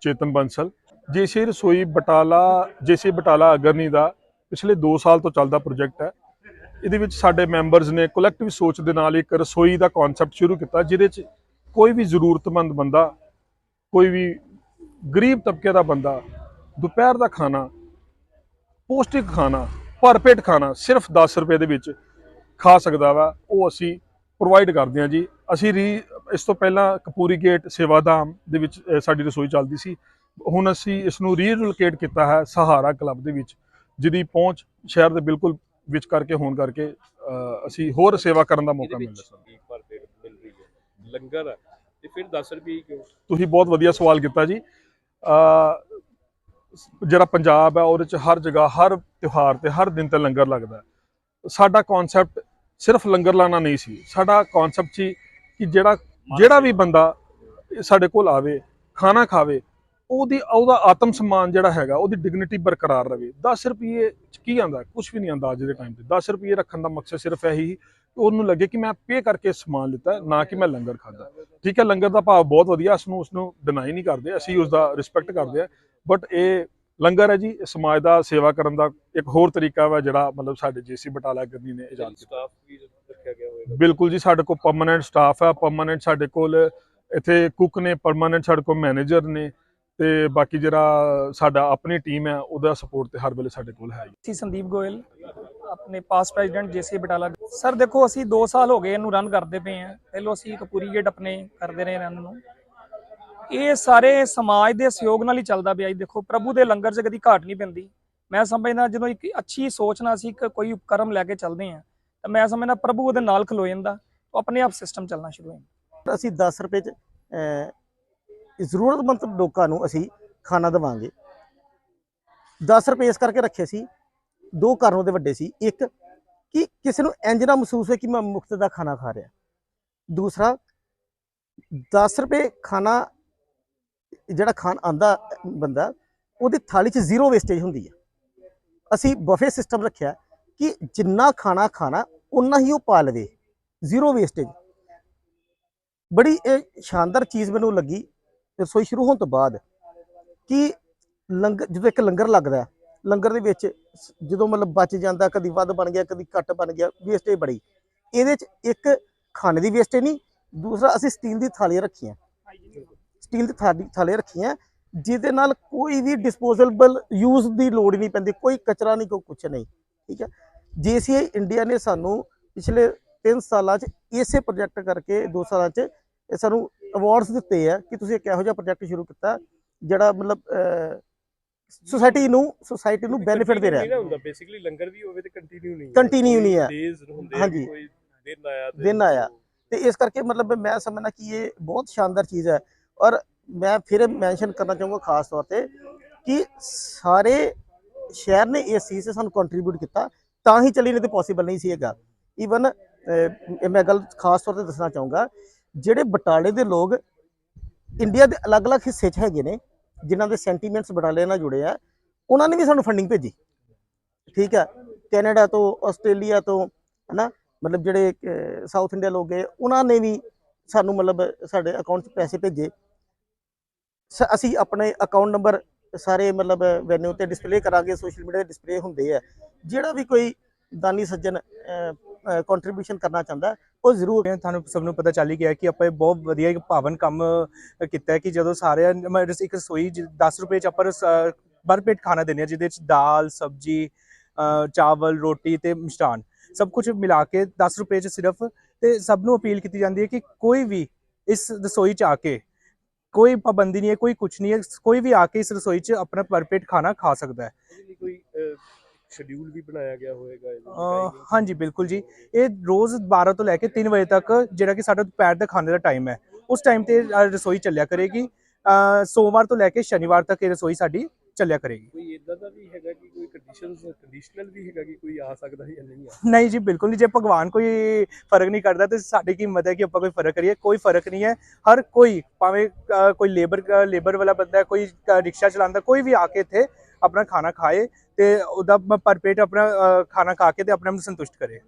ਚੇਤਨ Bansal JC ਰਸੋਈ Batala, JC Batala ਅਗਰਨੀ ਦਾ ਪਿਛਲੇ 2 ਸਾਲ ਤੋਂ ਚੱਲਦਾ ਪ੍ਰੋਜੈਕਟ ਹੈ। ਇਹਦੇ ਵਿੱਚ ਸਾਡੇ ਮੈਂਬਰਸ ਨੇ ਕਲੈਕਟਿਵ ਸੋਚ ਦੇ ਨਾਲ ਇੱਕ ਰਸੋਈ ਦਾ ਕਨਸੈਪਟ ਸ਼ੁਰੂ ਕੀਤਾ, ਜਿਹਦੇ 'ਚ ਕੋਈ ਵੀ ਜ਼ਰੂਰਤਮੰਦ ਬੰਦਾ, ਕੋਈ ਵੀ ਗਰੀਬ ਤਬਕੇ ਦਾ ਬੰਦਾ, ਦੁਪਹਿਰ ਦਾ ਖਾਣਾ, ਪੌਸ਼ਟਿਕ ਖਾਣਾ, ਭਰਪੇਟ ਖਾਣਾ ਸਿਰਫ 10 ਰੁਪਏ ਦੇ ਵਿੱਚ ਖਾ ਸਕਦਾ ਵਾ, ਉਹ ਅਸੀਂ ਪ੍ਰੋਵਾਈਡ ਕਰਦੇ ਹਾਂ ਜੀ। ਅਸੀਂ ਰੀ ਇਸ ਤੋਂ ਪਹਿਲਾਂ ਕਪੂਰੀ ਗੇਟ ਸੇਵਾਧਾਮ ਦੇ ਵਿੱਚ ਸਾਡੀ ਰਸੋਈ ਚੱਲਦੀ ਸੀ। ਹੁਣ ਅਸੀਂ ਇਸ ਨੂੰ ਰੀਲੋਕੇਟ ਕੀਤਾ ਹੈ ਸਹਾਰਾ ਕਲੱਬ ਦੇ ਵਿੱਚ ਜਿਹਦੀ ਪਹੁੰਚ ਸ਼ਹਿਰ ਦੇ ਬਿਲਕੁਲ ਵਿੱਚ ਕਰਕੇ ਹੋਣ ਕਰਕੇ ਅਸੀਂ ਹੋਰ ਸੇਵਾ ਕਰਨ ਦਾ ਮੌਕਾ ਮਿਲਦਾ ਸਾਨੂੰ ਲੰਗਰ ਤੇ ਫਿਰ 10 ਰੁਪਏ ਕਿਉਂ? ਤੁਸੀਂ ਬਹੁਤ ਵਧੀਆ ਸਵਾਲ ਕੀਤਾ ਜੀ। ਜਿਹੜਾ ਪੰਜਾਬ ਹੈ ਉਹਦੇ ਚ ਹਰ ਜਗ੍ਹਾ ਹਰ ਤਿਉਹਾਰ ਤੇ ਹਰ ਦਿਨ ਤੇ ਲੰਗਰ ਲੱਗਦਾ। ਸਾਡਾ ਕਨਸੈਪਟ ਸਿਰਫ ਲੰਗਰ ਲਾਣਾ ਨਹੀਂ ਸੀ। ਸਾਡਾ ਕਨਸੈਪਟ ਸੀ ਕਿ ਜਿਹੜਾ ਜਿਹੜਾ ਵੀ ਬੰਦਾ ਸਾਡੇ ਕੋਲ ਆਵੇ ਖਾਣਾ ਖਾਵੇ ਉਹਦੀ ਉਹਦਾ ਆਤਮ ਸਨਮਾਨ ਜਿਹੜਾ ਹੈਗਾ ਉਹਦੀ ਡਿਗਨਿਟੀ ਬਰਕਰਾਰ ਰਵੇ। 10 ਰੁਪਏ ਚ ਕੀ ਆਂਦਾ ਕੁਝ ਵੀ ਨਹੀਂ ਆਂਦਾ ਅੱਜ ਦੇ ਟਾਈਮ ਤੇ। 10 ਰੁਪਏ ਰੱਖਣ ਦਾ ਮਕਸਦ ਸਿਰਫ ਇਹੀ ਉਹਨੂੰ ਲੱਗੇ ਕਿ ਮੈਂ ਪੇ ਕਰਕੇ ਸਮਾਨ ਲਿੱਤਾ ਨਾ ਕਿ ਮੈਂ ਲੰਗਰ ਖਾਦਾ ਠੀਕ ਹੈ ਲੰਗਰ ਦਾ ਭਾਵ ਬਹੁਤ ਵਧੀਆ ਉਸ ਨੂੰ ਉਸ ਨੂੰ ਡਿਨਾਈ ਨਹੀਂ ਕਰਦੇ ਅਸੀਂ ਉਸ ਦਾ ਰਿਸਪੈਕਟ ਕਰਦੇ ਆ ਬਟ ਇਹ ਲੰਗਰ ਹੈ ਜੀ ਸਮਾਜ ਦਾ ਸੇਵਾ ਕਰਨ ਦਾ ਇੱਕ ਹੋਰ ਤਰੀਕਾ ਵਾ ਜਿਹੜਾ ਮਤਲਬ ਸਾਡੇ ਜੀਸੀ ਬਟਾਲਾ ਗਰਨੀ ਨੇ ਵੀ ਰੱਖਿਆ ਗਿਆ ਹੋਵੇਗਾ ਬਿਲਕੁਲ ਜੀ ਸਾਡੇ ਕੋਲ ਪਰਮਨੈਂਟ ਸਟਾਫ ਹੈ ਪਰਮਨੈਂਟ ਸਾਡੇ ਕੋਲ ਇੱਥੇ ਕੁੱਕ ਨੇ ਪਰਮਨੈਂਟ ਸਾਡੇ ਕੋਲ ਮੈਨੇਜਰ ਨੇ ਤੇ ਬਾਕੀ ਜਿਹੜਾ ਸਾਡਾ ਆਪਣੀ ਟੀਮ ਹੈ ਉਹਦਾ ਸਪੋਰਟ ਤੇ ਹਰ ਵੇਲੇ ਸਾਡੇ ਕੋਲ ਹੈ ਜੀ। ਸੰਦੀਪ ਗੋਇਲ ਆਪਣੇ ਪਾਸ ਪ੍ਰੈਜ਼ੀਡੈਂਟ ਜੇਸੀ ਬਟਾਲਾ। ਸਰ ਦੇਖੋ ਅਸੀਂ 2 ਸਾਲ ਹੋ ਗਏ ਇਹਨੂੰ ਰਨ ਕਰਦੇ ਪਏ ਆ ਪਹਿਲੋਂ ਅਸੀਂ ਕਪੂਰੀ ਗੇਟ ਆਪਣੇ ਕਰਦੇ ਰਹੇ ਰਨ ਨੂੰ। ਇਹ ਸਾਰੇ ਸਮਾਜ ਦੇ ਸਹਿਯੋਗ ਨਾਲ ਹੀ ਚੱਲਦਾ ਪਿਆ ਜੀ। ਦੇਖੋ ਪ੍ਰਭੂ ਦੇ ਲੰਗਰ 'ਚ ਕਦੀ ਘਾਟ ਨਹੀਂ ਪੈਂਦੀ। ਮੈਂ ਸਮਝਦਾ ਜਦੋਂ ਇੱਕ ਅੱਛੀ ਸੋਚ ਨਾਲ ਅਸੀਂ ਇੱਕ ਕੋਈ ਉਪਕਰਮ ਲੈ ਕੇ ਚੱਲਦੇ ਆ ਤਾਂ ਮੈਂ ਸਮਝਦਾ ਪ੍ਰਭੂ ਉਹਦੇ ਨਾਲ ਖਲੋ ਜਾਂਦਾ ਤਾਂ ਆਪਣੇ ਆਪ ਸਿਸਟਮ ਚੱਲਣਾ ਸ਼ੁਰੂ ਹੋ ਜਾਂਦਾ। ਅਸੀਂ 10 ਰੁਪਏ ਚ ਜ਼ਰੂਰਤਮੰਦ ਲੋਕਾਂ ਨੂੰ ਅਸੀਂ ਖਾਣਾ ਦੇਵਾਂਗੇ। 10 ਰੁਪਏ ਇਸ ਕਰਕੇ ਰੱਖੇ ਸੀ, ਦੋ ਕਾਰਨ ਉਹਦੇ ਵੱਡੇ ਸੀ। ਇੱਕ, ਕਿ ਕਿਸੇ ਨੂੰ ਇੰਜ ਨਾ ਮਹਿਸੂਸ ਹੋਏ ਕਿ ਮੈਂ ਮੁਫਤ ਦਾ ਖਾਣਾ ਖਾ ਰਿਹਾ। ਦੂਸਰਾ 10 ਰੁਪਏ ਖਾਣਾ, ਜਿਹੜਾ ਖਾਣ ਆਂਦਾ ਬੰਦਾ, ਉਹਦੀ ਥਾਲੀ 'ਚ ਜ਼ੀਰੋ ਵੇਸਟੇਜ ਹੁੰਦੀ ਹੈ ਅਸੀਂ ਬਫੇ ਸਿਸਟਮ ਰੱਖਿਆ ਕਿ ਜਿੰਨਾ ਖਾਣਾ ਖਾਣਾ ਉਨਾ ਹੀ ਉਹ ਪਾ ਲਵੇ। ਜ਼ੀਰੋ ਵੇਸਟੇਜ ਬੜੀ ਇਹ ਸ਼ਾਨਦਾਰ ਚੀਜ਼ ਮੈਨੂੰ ਲੱਗੀ ਰਸੋਈ ਸ਼ੁਰੂ ਹੋਣ ਤੋਂ ਬਾਅਦ ਕਿ ਲੰਗਰ ਜਦੋਂ ਇੱਕ ਲੰਗਰ ਲੱਗਦਾ, ਲੰਗਰ ਦੇ ਵਿੱਚ ਜਦੋਂ ਮਤਲਬ ਬਚ ਜਾਂਦਾ, ਕਦੀ ਵੱਧ ਬਣ ਗਿਆ, ਕਦੀ ਘੱਟ ਬਣ ਗਿਆ ਵੇਸਟੇਜ ਬੜੀ। ਇਹਦੇ ਚ ਇੱਕ ਖਾਣੇ ਦੀ ਵੇਸਟੇਜ ਨਹੀਂ, ਦੂਸਰਾ ਅਸੀਂ ਸਟੀਲ ਦੀ ਥਾਲੀਆਂ ਰੱਖੀਆਂ। ਸਟੀਲ ਦੀ ਥਾਲੀ, ਥਾਲੀਆਂ ਰੱਖੀਆਂ, ਜਿਹਦੇ ਨਾਲ ਕੋਈ ਵੀ ਡਿਸਪੋਜ਼ੇਬਲ ਯੂਜ਼ ਦੀ ਲੋੜ ਨਹੀਂ ਪੈਂਦੀ, ਕੋਈ ਕਚਰਾ ਨਹੀਂ, ਕੋਈ ਕੁਛ ਨਹੀਂ। ਠੀਕ ਹੈ? ਜੀਸੀਆਈ ਇੰਡੀਆ ਨੇ ਸਾਨੂੰ ਪਿਛਲੇ 3 ਸਾਲਾਂ 'ਚ ਇਸੇ ਪ੍ਰੋਜੈਕਟ ਕਰਕੇ 2 ਸਾਲਾਂ 'ਚ ਸਾਨੂੰ ਅਵਾਰਡਸ ਦਿੱਤੇ ਆ ਕਿ ਤੁਸੀਂ ਇੱਕ ਇਹੋ ਜਿਹਾ ਪ੍ਰੋਜੈਕਟ ਸ਼ੁਰੂ ਕੀਤਾ ਜਿਹੜਾ ਮਤਲਬ ਸੋਸਾਇਟੀ ਨੂੰ ਸੋਸਾਇਟੀ ਨੂੰ ਬੈਨੀਫਿਟ ਦੇ ਰਿਹਾ ਨਾ ਹੁੰਦਾ ਬੇਸਿਕਲੀ ਲੰਗਰ ਵੀ ਹੋਵੇ ਤੇ ਕੰਟੀਨਿਊ ਨਹੀਂ Continue ਨਹੀਂ ਹੈ। ਹਾਂਜੀ। ਕੋਈ ਦਿਨ ਆਇਆ ਦਿਨ ਆਇਆ। ਤੇ ਇਸ ਕਰਕੇ ਮਤਲਬ ਮੈਂ ਸਮਝਣਾ ਕਿ ਇਹ ਬਹੁਤ ਸ਼ਾਨਦਾਰ ਚੀਜ਼ ਹੈ ਔਰ ਮੈਂ ਫਿਰ ਮੈਂਸ਼ਨ ਕਰਨਾ ਚਾਹੂੰਗਾ ਖਾਸ ਤੌਰ ਤੇ ਕਿ ਸਾਰੇ ਸ਼ਹਿਰ ਨੇ ਇਸ ਚੀਜ਼ 'ਤੇ ਸਾਨੂੰ ਕੰਟਰੀਬਿਊਟ ਕੀਤਾ ਤਾਂ ਹੀ ਚੱਲੀ, ਨਹੀਂ ਤੇ ਪੋਸੀਬਲ ਨਹੀਂ ਸੀ ਹੈਗਾ। ਈਵਨ ਮੈਂ ਗੱਲ ਖਾਸ ਤੌਰ ਤੇ ਦੱਸਣਾ ਚਾਹੂੰਗਾ, ਜਿਹੜੇ ਬਟਾਲੇ ਦੇ ਲੋਕ ਇੰਡੀਆ ਦੇ ਅਲੱਗ-ਅਲੱਗ ਹਿੱਸੇ 'ਚ ਹੈਗੇ ਨੇ, ਜਿਨ੍ਹਾਂ ਦੇ ਸੈਂਟੀਮੈਂਟਸ ਬਟਾਲੇ ਨਾਲ ਜੁੜੇ ਆ, ਉਹਨਾਂ ਨੇ ਵੀ ਸਾਨੂੰ ਫੰਡਿੰਗ ਭੇਜੀ। ਠੀਕ ਹੈ ਕੈਨੇਡਾ ਤੋਂ, ਆਸਟ੍ਰੇਲੀਆ ਤੋਂ, ਹਨਾ? ਮਤਲਬ ਜਿਹੜੇ ਸਾਊਥ ਇੰਡੀਆ ਲੋਕ ਗਏ, ਉਹਨਾਂ ਨੇ ਵੀ ਸਾਨੂੰ ਮਤਲਬ ਸਾਡੇ ਅਕਾਊਂਟ 'ਚ ਪੈਸੇ ਭੇਜੇ। ਅਸੀਂ ਆਪਣੇ ਅਕਾਊਂਟ ਨੰਬਰ ਸਾਰੇ ਮਤਲਬ ਵੈਨਿਊ ਤੇ ਡਿਸਪਲੇ ਕਰਾਂਗੇ ਸੋਸ਼ਲ ਮੀਡੀਆ ਤੇ ਡਿਸਪਲੇ ਹੁੰਦੇ ਆ। ਜਿਹੜਾ ਵੀ ਕੋਈ ਦਾਨੀ ਸੱਜਣ ਕੰਟਰੀਬਿਊਸ਼ਨ ਕਰਨਾ ਚਾਹੁੰਦਾ ਉਹ ਜ਼ਰੂਰ ਤੁਹਾਨੂੰ ਸਭ ਨੂੰ ਪਤਾ ਚੱਲ ਹੀ ਗਿਆ ਕਿ ਆਪਾਂ ਇਹ ਬਹੁਤ ਵਧੀਆ ਇੱਕ ਭਾਵਨ ਕੰਮ ਕੀਤਾ ਹੈ ਕਿ ਜਦੋਂ ਸਾਰੇ ਇੱਕ ਰਸੋਈ 10 ਰੁਪਏ ਚ ਆਪਾਂ ਰਸ- ਭਰਪੇਟ ਖਾਣਾ ਦਿੰਦੇ ਆ ਜਿਹਦੇ ਚ ਦਾਲ ਸਬਜੀ ਚਾਵਲ ਰੋਟੀ ਤੇ ਮਿਸ਼ਟਾਨ ਸਭ ਕੁਝ ਮਿਲਾ ਕੇ 10 ਰੁਪਏ ਚ ਸਿਰਫ ਤੇ ਸਭ ਨੂੰ ਅਪੀਲ ਕੀਤੀ ਜਾਂਦੀ ਹੈ ਕਿ ਕੋਈ ਵੀ ਇਸ ਰਸੋਈ ਚ ਆ ਕੇ ਕੋਈ ਪਾਬੰਦੀ ਨਹੀਂ ਹੈ ਕੋਈ ਕੁਝ ਨਹੀਂ ਹੈ ਕੋਈ ਵੀ ਆ ਕੇ ਇਸ ਰਸੋਈ ਚ ਆਪਣਾ ਭਰਪੇਟ ਖਾਣਾ ਖਾ ਸਕਦਾ ਹੈ। ਕੋਈ ਸ਼ਡਿਊਲ ਵੀ ਬਣਾਇਆ ਗਿਆ ਹੋਵੇਗਾ ਇਹਦੇ? ਹਾਂਜੀ ਬਿਲਕੁਲ ਜੀ ਇਹ ਰੋਜ਼ 12 ਤੋਂ ਲੈ ਕੇ 3 ਵਜੇ ਤੱਕ ਜਿਹੜਾ ਕਿ ਸਾਡਾ ਦੁਪਹਿਰ ਦਾ ਖਾਣੇ ਦਾ ਟਾਈਮ ਹੈ ਉਸ ਟਾਈਮ ਤੇ ਰਸੋਈ ਚੱਲਿਆ ਕਰੇਗੀ ਸੋਮਵਾਰ ਤੋਂ ਲੈ ਕੇ ਸ਼ਨੀਵਾਰ ਤੱਕ ਇਹ ਰਸੋਈ ਸਾਡੀ ਚੱਲਿਆ ਕਰੇਗੀ। ਕੋਈ ਇਦਾਂ ਦਾ ਵੀ ਹੈਗਾ ਕਿ ਕੋਈ ਕੰਡੀਸ਼ਨਸ ਕੰਡੀਸ਼ਨਲ ਵੀ ਹੈਗਾ ਕਿ ਕੋਈ ਆ ਸਕਦਾ ਹੈ ਜਾਂ ਨਹੀਂ ਆ ਨਹੀਂ ਜੀ ਬਿਲਕੁਲ ਨਹੀਂ। ਜੇ ਭਗਵਾਨ ਕੋਈ ਫ਼ਰਕ ਨਹੀਂ ਕਰਦਾ ਤੇ ਸਾਡੀ ਕੀ ਹਿੰਮਤ ਹੈ ਕਿ ਆਪਾਂ ਕੋਈ ਫ਼ਰਕ ਕਰੀਏ? ਕੋਈ ਫ਼ਰਕ ਨਹੀਂ ਹੈ। ਹਰ ਕੋਈ ਭਾਵੇਂ ਕੋਈ ਲੇਬਰ ਲੇਬਰ ਵਾਲਾ ਬੰਦਾ ਹੈ, ਕੋਈ ਰਿਕਸ਼ਾ ਚਲਾਉਂਦਾ ਕੋਈ ਵੀ ਆ ਕੇ ਇੱਥੇ ਆਪਣਾ ਖਾਣਾ ਖਾਏ ਤੇ ਉਹਦਾ ਪਰ ਪੇਟ ਆਪਣਾ ਖਾਣਾ ਖਾ ਕੇ ਤੇ ਆਪਣੇ ਆਪ ਨੂੰ ਸੰਤੁਸ਼ਟ ਕਰੇ।